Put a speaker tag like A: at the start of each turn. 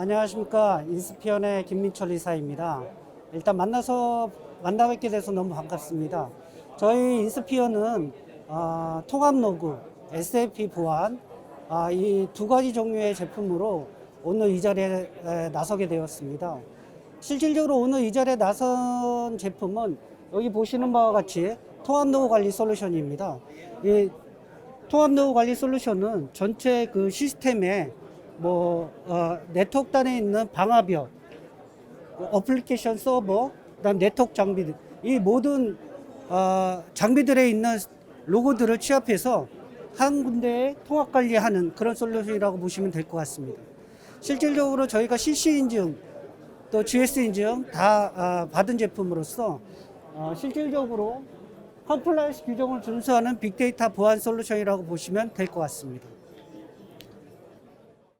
A: 안녕하십니까 인스피언의 김민철 이사입니다. 일단 만나서 만나 뵙게 돼서 너무 반갑습니다. 저희 인스피언은 어, 통합 로그, SAP 보안 아, 이 두 가지 종류의 제품으로 오늘 이 자리에 에, 나서게 되었습니다. 실질적으로 오늘 이 자리에 나선 제품은 여기 보시는 바와 같이 통합 로그 관리 솔루션입니다. 이 통합 로그 관리 솔루션은 전체 그 시스템에 뭐 어, 네트워크단에 있는 방화벽, 어플리케이션 서버, 그다음 네트워크 장비들 이 모든 어, 장비들에 있는 로고들을 취합해서 한 군데에 통합 관리하는 그런 솔루션이라고 보시면 될 것 같습니다. 실질적으로 저희가 CC 인증 또 GS 인증 다 아, 받은 제품으로서 어, 실질적으로 컴플라이언스 규정을 준수하는 빅데이터 보안 솔루션이라고 보시면 될 것 같습니다.